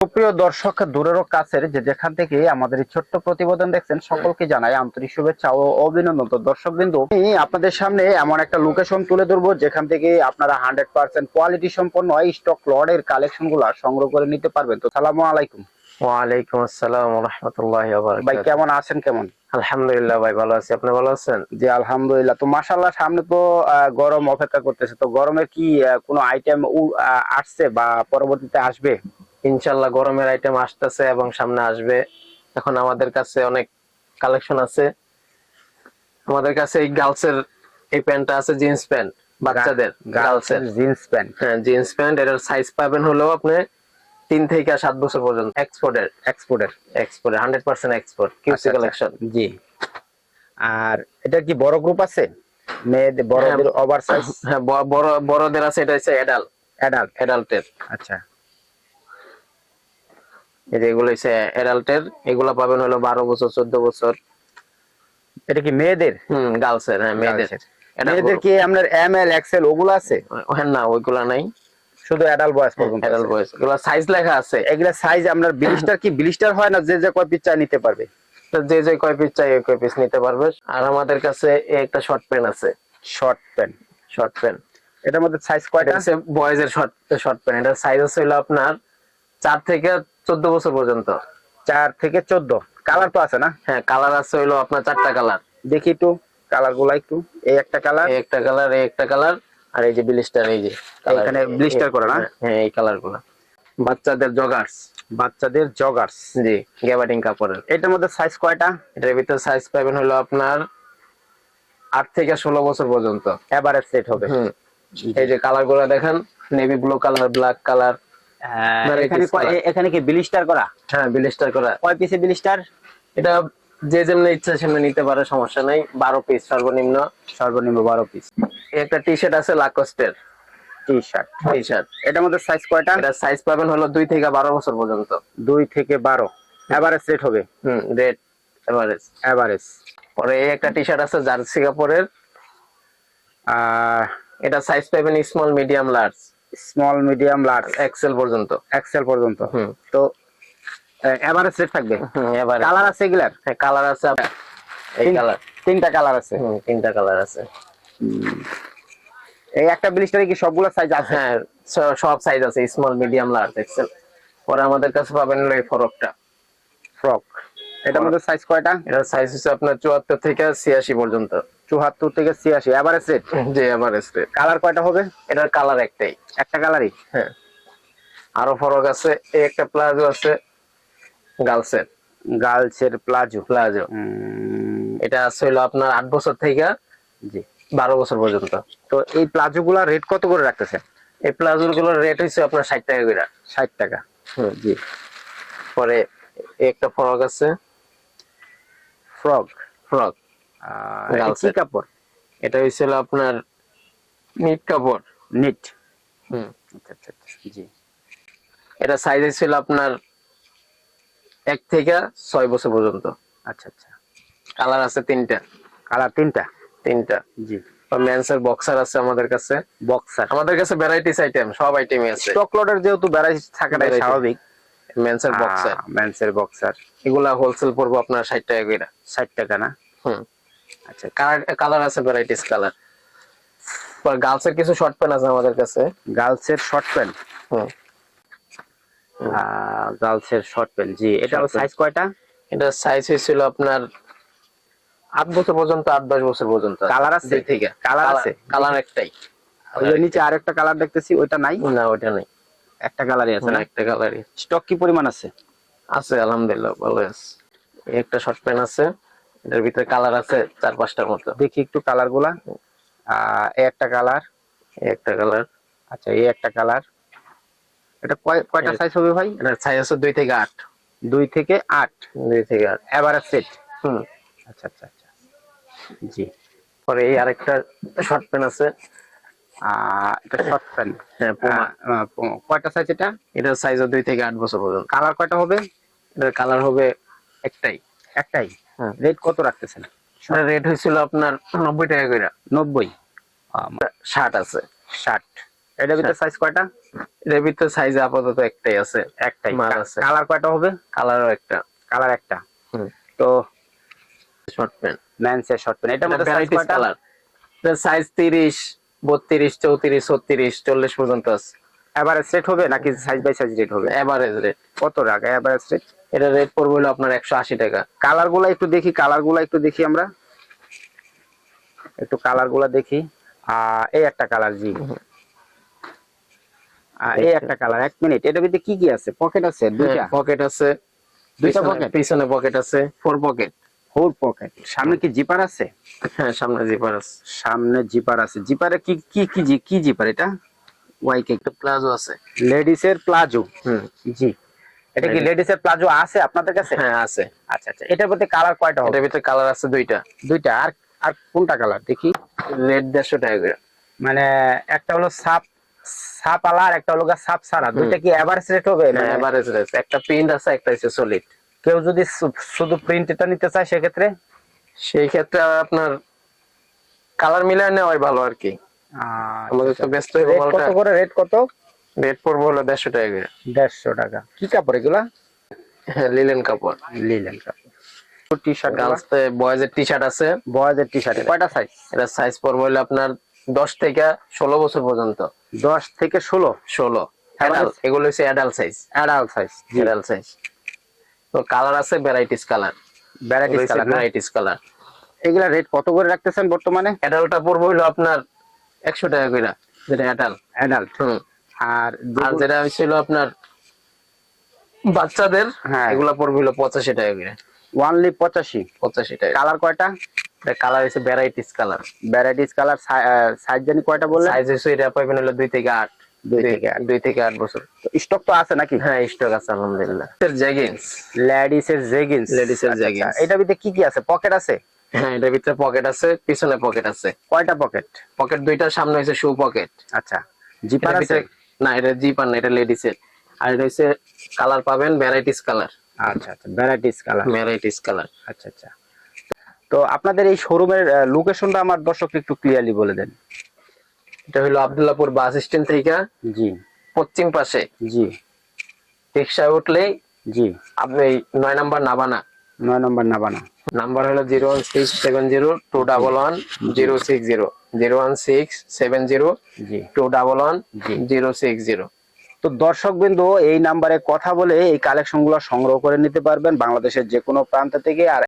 সুপ্রিয় দর্শক দূরেরও কাছের যে যেখান থেকে আমাদের এই ছোট্ট প্রতিবেদন দেখছেন সকলকে জানাই আন্তরিক শুভেচ্ছা ও অভিনন্দন। তো দর্শক বিন্দু আমি আপনাদের সামনে এমন একটা লোকেশন তুলে ধরবো যেখান থেকে আপনারা হান্ড্রেড পার্সেন্ট কোয়ালিটি সম্পন্ন স্টক লর্ডের কালেকশনগুলা সংগ্রহ করে নিতে পারবেন। তো সালামু আলাইকুম। ওয়ালাইকুম আসসালাম রহমতুল্লাহ ভাই কেমন আছেন কেমন? আলহামদুলিল্লাহ ভাই ভালো আছি। আপনি ভালো আছেন? জি আলহামদুলিল্লাহ। তো মাশাল্লাহ সামনে তো আহ, গরম অপেক্ষা করতেছে। তো গরমের কি কোনো আইটেম আসছে বা পরবর্তীতে আসবে? ইনশাল্লাহ গরমের আইটেম আসতেছে এবং সামনে আসবে। এখন আমাদের কাছে অনেক কালেকশন আছে। আমাদের কাছে এই গার্লসের এই প্যান্টটা আছে জিন্স প্যান্ট বাচ্চাদের গার্লসের জিন্স প্যান্ট হ্যাঁ জিন্স প্যান্ট এটার সাইজ পাবেন হলো আপনি তিন থেকে সাত বছর পর্যন্ত। এক্সপোর্টের এক্সপোর্টের export hundred percent export QC collection জি। আর এটা কি বড় গ্রুপ আছে? মেয়েদের বড়দের ওভার সাইজ হ্যাঁ ব- বড় বড়দের আছে এটা হচ্ছে অ্যাডাল্ট অ্যাডাল্ট অ্যাডাল্টের আচ্ছা। এই যে এগুলো হচ্ছে অ্যাডাল্টের এগুলো পাবেন হলো বারো বছর চোদ্দ বছর। এটা কি মেয়েদের? হুম গার্লসের হ্যাঁ মেয়েদের। মেয়েদের কি আপনার এম এল এক্সেল ওগুলো আছে? হ্যাঁ না ওইগুলা নাই। শুধু অ্যাডাল্ট বয়স পর্যন্ত অ্যাডাল্ট বয়স এগুলো সাইজ লেখা আছে। এগুলা সাইজ আপনার ব্লিস্টার কি? ব্লিস্টার হয় না যে যে কয় পিস চাই নিতে পারবে? যে যে কয় পিস চাই ওই কয় পিস নিতে পারবে। আর আমাদের কাছে একটা শর্ট প্যান্ট আছে। শর্ট প্যান্ট শর্ট প্যান্ট এটার মধ্যে সাইজ কয়টা? হচ্ছে বয়েজ এর শর্ট শর্ট প্যান্ট এটার সাইজ আছে হলো আপনার চার থেকে চোদ্দ বছর পর্যন্ত। চার থেকে চোদ্দ। কালার তো আছে না? হ্যাঁ কালার আছে হলো আপনার চারটা কালার দেখি একটু কালারগুলা একটু। এই একটা কালার এই একটা কালার এই একটা কালার আর এই যে ব্লিস্টার এই যে এখানে blister করা না? হ্যাঁ এই কালারগুলা। বাচ্চাদের জগার্স বাচ্চাদের জগার্স জি। গ্যাবার্ডিং কাপড়ের। এটার মধ্যে সাইজ কয়টা? এটার ভিতরে সাইজ পাবেন হলো আপনার আট থেকে ষোলো বছর পর্যন্ত। এভারেজ সেট হবে। হুম। এই যে কালারগুলা দেখেন navy blue colour black colour হ্যাঁ, এখানে colour। এ- এখানে কি ব্লিস্টার করা? হ্যাঁ বিলিস্টার করা। কয় পিসে ব্লিস্টার এটা যে যেমন ইচ্ছা সেমনি নিতে পারে সমস্যা নাই। বারো পিস সর্বনিম্ন সর্বনিম্ন বারো পিস একটা টি শার্ট আছে লাকোস্টের টি শার্ট টি শার্ট এটার মধ্যে সাইজ কয়টা? এটা সাইজ পাবেন হলো দুই থেকে বারো বছর পর্যন্ত। দুই থেকে বারো। এভারেজ সেট হবে? হুম এভারেজ এভারেজ পরে এই একটা টি শার্ট আছে জার্সি কাপড়ের। আর এটা সাইজ পাবেন small medium large small medium large XL পর্যন্ত। এক্সেল পর্যন্ত। তো এভারেজ সেট থাকবে? কালার আছে এগুলার? কালার আছে এই কালার তিনটা কালার আছে। তিনটা কালার আছে। এই একটা ব্লিস্টারে কি সবগুলো সাইজ আছে? হ্যাঁ সব সাইজ আছে স্মল মিডিয়াম লার্জ এক্সেল পরে আমাদের কাছে পাবেন এই ফরকটা ফ্রক এটার মধ্যে সাইজ কয়টা? এটার সাইজ হচ্ছে আপনার চুয়াত্তর থেকে ছিয়াশি পর্যন্ত। চুয়াত্তর থেকে ছিয়াশি এভারেজ সেট যে এভারেজ কালার কয়টা হবে? এটার কালার একটাই। একটা কালারই হ্যাঁ। আরও ফরক আছে এই একটা প্লাজো আছে গার্লসের গার্লসের প্লাজো। প্লাজো। এটা আছে হলো আপনার আট বছর থেকে জি। বারো বছর পর্যন্ত। তো এই প্লাজো গুলা রেট কত করে রাখতেছে এই প্লাজোরগুলোর রেট হচ্ছে আপনার ষাট টাকা করে। ষাট টাকা। হুম জি। পরে একটা ফরক আছে। ফ্রক। ফ্রক। কি। কাপড়? এটা হয়েছিল আপনার নিট কাপড়। নিট? হুম। আচ্ছা আচ্ছা আচ্ছা, জি। এটা সাইজ ছিল আপনার এক থেকে ছয় বছর পর্যন্ত। আচ্ছা আচ্ছা। কালার আছে তিনটা। কালার তিনটা? তিনটা। জি। মেন্সের বক্সার আছে আমাদের কাছে। বক্সার আমাদের কাছে ভ্যারাইটিস আইটেম সব আইটেমই আছে। স্টক লটের যেহেতু ভ্যারাইটি থাকাটাই। স্বাভাবিক। মেন্সের বক্সার মেন্সের বক্সার এগুলা হোলসেল পড়ব আপনার ষাট টাকা করে ষাট টাকা না? হুম। আচ্ছা কালার আছে ভ্যারাইটিস কালার? গার্লসের কিছু শর্ট প্যান্ট আছে আমাদের কাছে। গার্লসের শর্ট প্যান্ট হুম। গার্লসের শর্ট প্যান্ট জি এটা সাইজ কয়টা? এটা সাইজ হয়েছিল আপনার আট বছর পর্যন্ত আট দশ বছর পর্যন্ত। Colour আছে? দুই থেকে। Colour আছে? কালার একটাই। ওই নিচে আরেকটা কালার দেখতেছি ওইটা নাই? না ওইটা নেই। একটা কালারই আছে না? একটা কালারই স্টক কি পরিমাণ আছে? আছে আলহামদুলিল্লাহ ভালো আছে। একটা শর্ট প্যান্ট আছে। এটার ভিতরে কালার আছে চার পাঁচটার মতো। দেখি একটু কালারগুলা। এই একটা কালার এই একটা কালার আচ্ছা এই একটা কালার এটা কয়- কয়টা সাইজ হবে ভাই? এটার সাইজ আছে দুই থেকে আট। দুই থেকে আট? দুই থেকে আট। এভারেজ সেট হুম। আচ্ছা আচ্ছা আচ্ছা। জি। পরে এই আরেকটা শর্ট প্যান্ট আছে। এটা শর্ট প্যান্ট হ্যাঁ কয়টা সাইজ এটা? এটার সাইজ দুই থেকে আট বছর পর্যন্ত। কালার কয়টা হবে? এটার কালার হবে একটাই। একটাই। রেট কত রাখতেছেন? রেট হয়েছিল আপনার নব্বই টাকা করে নব্বই? শার্ট আছে। ষাট। ভিতরে সাইজ কয়টা? ভিতরে সাইজ আপাতত একটাই আছে। একটাই। মাল আছে। কালার কয়টা হবে? কালারও একটা। কালার একটা। তো শর্ট প্যান্ট ম্যানসের শর্ট প্যান্ট এটার মধ্যে সাইজ কয়টা? কালার সাইজ তিরিশ বত্রিশ চৌত্রিশ ছত্রিশ চল্লিশ পর্যন্ত আছে। এভারেজ রেট হবে নাকি সাইজ বাই সাইজ রেট হবে? এভারেজ রেট কত টাকা এভারেজ রেট এটা রেট পড়বে হলো আপনার একশো আশি টাকা। কালারগুলা একটু দেখি কালারগুলা একটু দেখি আমরা। একটু কালারগুলা দেখি। এই একটা কালার জি। এই একটা কালার এক মিনিট এটার ভিতরে কি কি আছে? পকেট আছে দুইটা? পকেট আছে। দুইটা pocket? পিছনে পকেট আছে। ফোর পকেট ফোর পকেট সামনে কি জিপার আছে? হ্যাঁ সামনে জিপার আছে। সামনে জিপার আছে। জিপারে কি কি কি জি- কি জিপার এটা? ওয়াই কে একটা প্লাজো আছে। লেডিস এর প্লাজো হুম। জি। এটা কি Ladies- লেডিস এর প্লাজো আছে আপনাদের কাছে? হ্যাঁ আছে। আচ্ছা আচ্ছা। এটার মধ্যে কালার কয়টা হবে? এটার ভিতরে কালার আছে দুইটা। দুইটা। আর আর কোনটা কালার দেখি। রেড দেড়শো টাকা করে। মানে একটা হলো সাপ সাপ আলা আর একটা হলো গা সাপ সারা দুইটা কি এভারেজ রেট হবে? মানে এভারেজ রেট একটা প্রিন্ট আছে একটা হচ্ছে সলিড কেউ যদি শুধু প্রিন্ট এটা নিতে চায় সেক্ষেত্রে? সেই ক্ষেত্রে আপনার কালার মিলায় নেওয়াই ভালো আর কি। আমাদের তো ব্যস্ত হইব রেট কত করে? রেট কত? রেট পড়বে হলো দেড়শো টাকা করে। দেড়শো টাকা। কি কাপড় এগুলা? হ্যাঁ লিলেন কাপড়। লিলেন কাপড়। টি শার্ট গার্লস বয়েজের টি শার্ট আছে। বয়েজের টি শার্ট কয়টা সাইজ এটা সাইজ পড়বে হলো আপনার দশ থেকে ষোলো বছর পর্যন্ত। দশ থেকে ষোলো? ষোলো। এগুলো হচ্ছে adult size adult size adult size তো কালার আছে varieties colour varieties colour varieties colour এগুলা রেট কত করে রাখতেছেন বর্তমানে? অ্যাডাল্টটা পড়বে হলো আপনার একশো টাকা করে যেটা অ্যাডাল্ট অ্যাডাল্ট আর আর যেটা হচ্ছিল আপনার বাচ্চাদের হ্যাঁ। এগুলা পড়বে হলো পঁচাশি টাকা করে ওয়ানলি পঁচাশি। পঁচাশি টাকা। কালার কয়টা? কালার হচ্ছে varieties colour varieties colour size জানি কয়টা বললেন? সাইজ হচ্ছে এটা পাইবেন হলো দুই থেকে আট। দুই থেকে আট। দুই থেকে আট বছর। স্টক তো আছে নাকি? হ্যাঁ স্টক আছে আলহামদুলিল্লাহ। জ্যাগিন্স লেডিস এর জেগিন্স Ladies এর jeggings। এটার ভিতরে কি কি আছে? পকেট আছে? হ্যাঁ এটার ভিতরে পকেট আছে পিছনে পকেট আছে। কয়টা পকেট পকেট দুইটা সামনে হচ্ছে শু পকেট আচ্ছা জিপার আছে? না এটা জিপার না এটা লেডিস এর। আর এটা হচ্ছে কালার পাবেন ভ্যারাইটিস কালার আচ্ছা আচ্ছা ভ্যারাইটিস কালার ভ্যারাইটিস কালার আচ্ছা আচ্ছা। তো আপনাদের এই শোরুমের লোকেশনটা আমার দর্শক একটু ক্লিয়ারলি বলে দেন। এটা হলো আব্দুল্লাহপুর বাস স্ট্যান্ড থেকে জি। পশ্চিম পাশে। জি। রিক্সায় উঠলেই জি। আপনি নয় নাম্বার নাবানা। নয় নম্বর নাবানা। নাম্বার হলো zero one six seven zero two double one zero six zero. Zero one six seven zero two double one zero six zero. তো দর্শক বিন্দু এই নাম্বারে কথা বলে এই কালেকশনগুলো সংগ্রহ করে নিতে পারবেন বাংলাদেশের যে কোনো প্রান্ত থেকে। আর